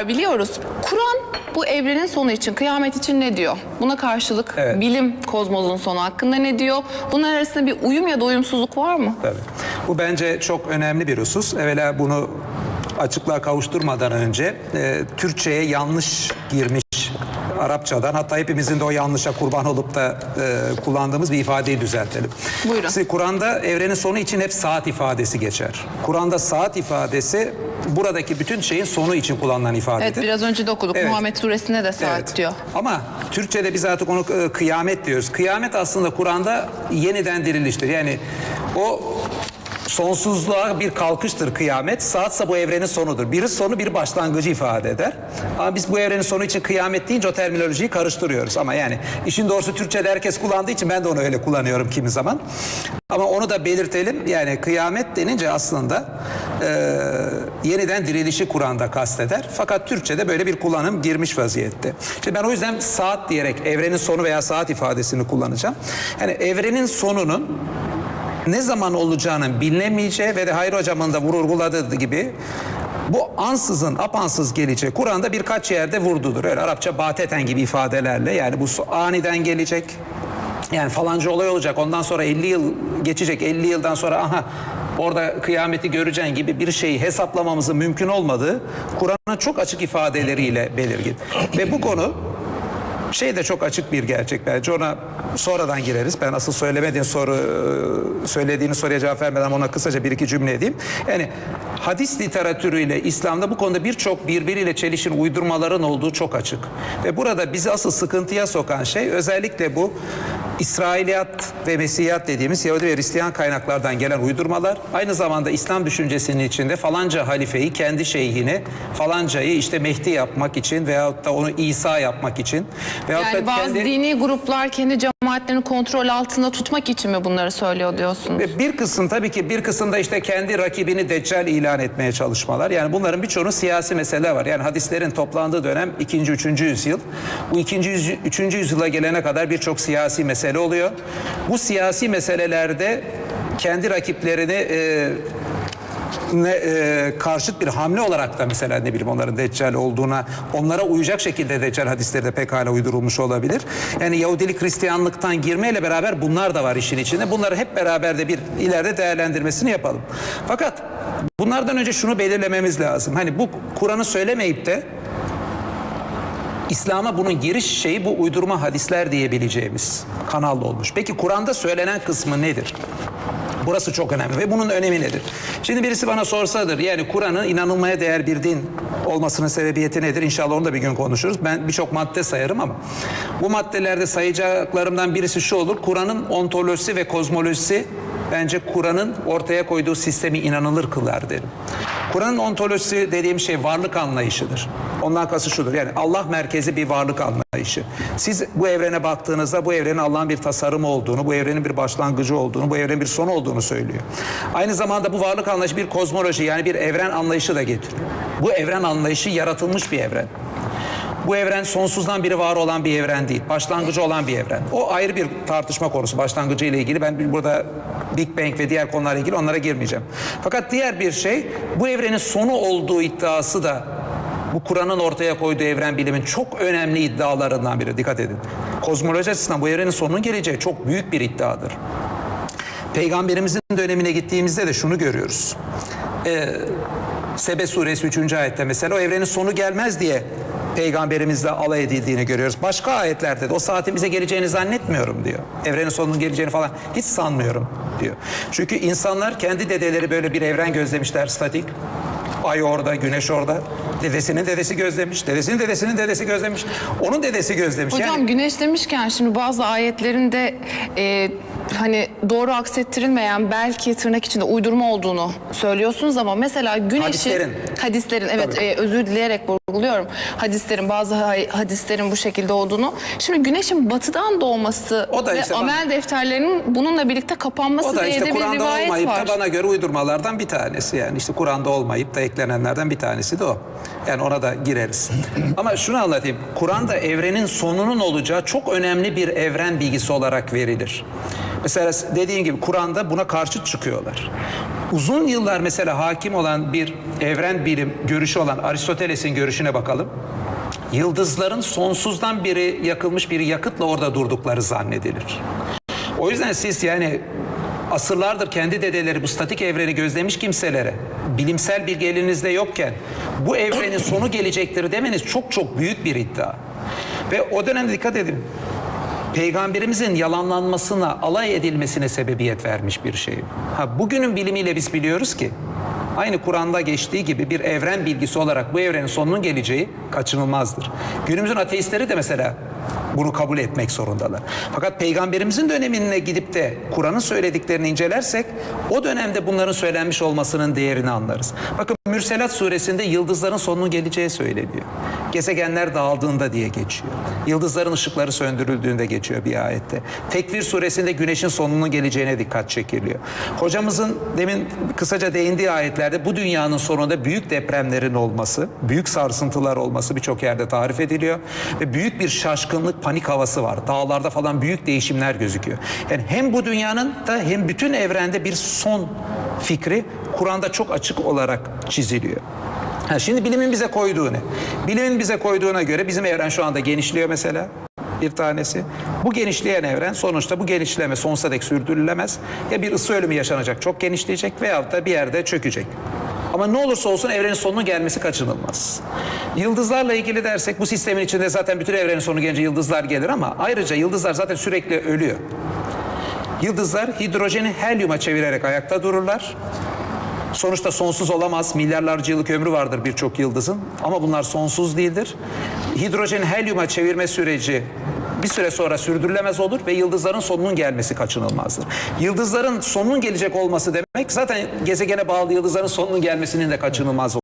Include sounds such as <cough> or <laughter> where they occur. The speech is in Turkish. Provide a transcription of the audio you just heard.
kadar biliyoruz. Kur'an bu evrenin sonu için, kıyamet için ne diyor? Buna karşılık Evet. bilim kozmosun sonu hakkında ne diyor? Bunlar arasında bir uyum ya da uyumsuzluk var mı? Tabii. Bu bence çok önemli bir husus. Evvela bunu açıklığa kavuşturmadan önce e, Türkçe'ye yanlış girmiş Arapçadan hatta hepimizin de o yanlışa kurban olup da e, kullandığımız bir ifadeyi düzeltelim. Buyurun. Şimdi Kur'an'da evrenin sonu için hep saat ifadesi geçer. Kur'an'da saat ifadesi buradaki bütün şeyin sonu için kullanılan ifadedir. Evet biraz önce de okuduk. Evet. Muhammed suresinde de saat Evet. diyor. Ama Türkçe'de biz artık onu e, kıyamet diyoruz. Kıyamet aslında Kur'an'da yeniden diriliştir. Yani o sonsuzluğa bir kalkıştır kıyamet. Saatsa bu evrenin sonudur. Biri sonu bir başlangıcı ifade eder. Ama biz bu evrenin sonu için kıyamet deyince o terminolojiyi karıştırıyoruz. Ama yani işin doğrusu Türkçe'de herkes kullandığı için ben de onu öyle kullanıyorum kimi zaman. Ama onu da belirtelim. Yani kıyamet denince aslında e, yeniden dirilişi Kur'an'da kasteder. Fakat Türkçe'de böyle bir kullanım girmiş vaziyette. İşte ben o yüzden saat diyerek evrenin sonu veya saat ifadesini kullanacağım. Yani evrenin sonunun ne zaman olacağının bilinemeyeceği ve de Hayri Hocam'ın da vurguladığı gibi bu ansızın, apansız gelecek. Kur'an'da birkaç yerde vurdudur. Öyle Arapça bateten gibi ifadelerle yani bu aniden gelecek. Yani falanca olay olacak. Ondan sonra 50 yıl geçecek. 50 yıldan sonra aha orada kıyameti göreceğin gibi bir şeyi hesaplamamızın mümkün olmadığı Kur'an'ın çok açık ifadeleriyle belirgin. Ve bu konu şey de çok açık bir gerçek bence ona sonradan gireriz. Ben asıl söylemediğin soru söylediğini soruya cevap vermeden ona kısaca bir iki cümle edeyim. Yani hadis literatürüyle İslam'da bu konuda birçok birbiriyle çelişen uydurmaların olduğu çok açık. Ve burada bizi asıl sıkıntıya sokan şey özellikle bu İsrailiyat ve Mesihiyat dediğimiz Yahudi ve Hristiyan kaynaklardan gelen uydurmalar aynı zamanda İslam düşüncesinin içinde falanca halifeyi kendi şeyhini falancayı işte Mehdi yapmak için veyahut da onu İsa yapmak için veyahut Yani da bazı kendi dini gruplar kendi cemaatlerini kontrol altında tutmak için mi bunları söylüyor diyorsunuz? Bir kısım tabii ki bir kısımda işte kendi rakibini deccal ilan etmeye çalışmalar. Yani bunların birçoğunun siyasi mesele var. Yani hadislerin toplandığı dönem 2. 3. yüzyıl. Bu 2. 3. yüzyıla gelene kadar birçok siyasi mesele oluyor. Bu siyasi meselelerde kendi rakiplerini e, ne, e, karşıt bir hamle olarak da mesela ne bileyim onların deccal olduğuna onlara uyacak şekilde deccal hadisleri de pekala uydurulmuş olabilir. Yani Yahudilik Hristiyanlıktan girmeyle beraber bunlar da var işin içinde. Bunları hep beraber de bir ileride değerlendirmesini yapalım. Fakat bunlardan önce şunu belirlememiz lazım. Hani bu Kur'an'ı söylemeyip de İslam'a bunun giriş şeyi bu uydurma hadisler diyebileceğimiz kanal olmuş. Peki Kur'an'da söylenen kısmı nedir? Burası çok önemli ve bunun önemi nedir? Şimdi birisi bana sorsadır yani Kur'an'ın inanılmaya değer bir din olmasının sebebiyeti nedir? İnşallah onu da bir gün konuşuruz. Ben birçok madde sayarım ama bu maddelerde sayacaklarımdan birisi şu olur. Kur'an'ın ontolojisi ve kozmolojisi bence Kur'an'ın ortaya koyduğu sistemi inanılır kılar derim. Kur'an'ın ontolojisi dediğim şey varlık anlayışıdır. Ondan kası şudur. Yani Allah merkezi bir varlık anlayışı. Siz bu evrene baktığınızda bu evrenin Allah'ın bir tasarımı olduğunu, bu evrenin bir başlangıcı olduğunu, bu evrenin bir sonu olduğunu söylüyor. Aynı zamanda bu varlık anlayışı bir kozmoloji yani bir evren anlayışı da getiriyor. Bu evren anlayışı yaratılmış bir evren. Bu evren sonsuzdan biri var olan bir evren değil. Başlangıcı olan bir evren. O ayrı bir tartışma konusu başlangıcı ile ilgili. Ben burada Big Bang ve diğer konularla ilgili onlara girmeyeceğim. Fakat diğer bir şey bu evrenin sonu olduğu iddiası da bu Kur'an'ın ortaya koyduğu evren bilimin çok önemli iddialarından biri. Dikkat edin. Kozmoloji açısından bu evrenin sonunun geleceği çok büyük bir iddiadır. Peygamberimizin dönemine gittiğimizde de şunu görüyoruz. Ee, Sebe suresi 3. ayette mesela o evrenin sonu gelmez diye peygamberimizle alay edildiğini görüyoruz. Başka ayetlerde de o saatin bize geleceğini zannetmiyorum diyor. Evrenin sonunun geleceğini falan hiç sanmıyorum diyor. Çünkü insanlar kendi dedeleri böyle bir evren gözlemişler statik. Ay orada, güneş orada. Dedesinin dedesi gözlemiş. Dedesinin dedesinin dedesi gözlemiş. Onun dedesi gözlemiş. Hocam Yani- güneş demişken şimdi bazı ayetlerinde e, hani doğru aksettirilmeyen belki tırnak içinde uydurma olduğunu söylüyorsunuz ama mesela güneşi Hadislerin. hadislerin evet e, özür dileyerek vurguluyorum hadislerin bazı hadislerin bu şekilde olduğunu. Şimdi güneşin batıdan doğması O da ve işte amel defterlerinin bununla birlikte kapanması O da diye işte de bir Kur'an'da rivayet olmayıp var. da bana göre uydurmalardan bir tanesi. Yani işte Kur'an'da olmayıp da eklenenlerden bir tanesi de o. Yani ona da gireriz. <clears throat> Ama şunu anlatayım. Kur'an'da evrenin sonunun olacağı çok önemli bir evren bilgisi olarak verilir. Mesela dediğin gibi Kur'an'da buna karşı çıkıyorlar. Uzun yıllar mesela hakim olan bir evren bilim görüşü olan Aristoteles'in görüşüne bakalım. Yıldızların sonsuzdan biri yakılmış bir yakıtla orada durdukları zannedilir. O yüzden siz yani asırlardır kendi dedeleri bu statik evreni gözlemiş kimselere bilimsel bilgi elinizde yokken bu evrenin sonu gelecektir demeniz çok çok büyük bir iddia. Ve o dönemde dikkat edin peygamberimizin yalanlanmasına, alay edilmesine sebebiyet vermiş bir şey. Ha, bugünün bilimiyle biz biliyoruz ki aynı Kur'an'da geçtiği gibi bir evren bilgisi olarak bu evrenin sonunun geleceği kaçınılmazdır. Günümüzün ateistleri de mesela bunu kabul etmek zorundalar. Fakat peygamberimizin dönemine gidip de Kur'an'ın söylediklerini incelersek o dönemde bunların söylenmiş olmasının değerini anlarız. Bakın Mürselat suresinde yıldızların sonunun geleceği söyleniyor. Gezegenler dağıldığında diye geçiyor. Yıldızların ışıkları söndürüldüğünde geçiyor bir ayette. Tekvir suresinde güneşin sonunun geleceğine dikkat çekiliyor. Hocamızın demin kısaca değindiği ayetlerde bu dünyanın sonunda büyük depremlerin olması, büyük sarsıntılar olması birçok yerde tarif ediliyor. Ve büyük bir şaşkınlık, panik havası var. Dağlarda falan büyük değişimler gözüküyor. Yani hem bu dünyanın da hem bütün evrende bir son fikri Kur'an'da çok açık olarak çiziliyor. Şimdi bilimin bize koyduğu ne? Bilimin bize koyduğuna göre bizim evren şu anda genişliyor mesela bir tanesi. Bu genişleyen evren sonuçta bu genişleme sonsuza dek sürdürülemez. Ya bir ısı ölümü yaşanacak çok genişleyecek veyahut da bir yerde çökecek. Ama ne olursa olsun evrenin sonunun gelmesi kaçınılmaz. Yıldızlarla ilgili dersek bu sistemin içinde zaten bütün evrenin sonu gelince yıldızlar gelir ama ayrıca yıldızlar zaten sürekli ölüyor. Yıldızlar hidrojeni helyuma çevirerek ayakta dururlar. Sonuçta sonsuz olamaz. Milyarlarca yıllık ömrü vardır birçok yıldızın. Ama bunlar sonsuz değildir. Hidrojeni helyuma çevirme süreci bir süre sonra sürdürülemez olur ve yıldızların sonunun gelmesi kaçınılmazdır. Yıldızların sonunun gelecek olması demek zaten gezegene bağlı yıldızların sonunun gelmesinin de kaçınılmaz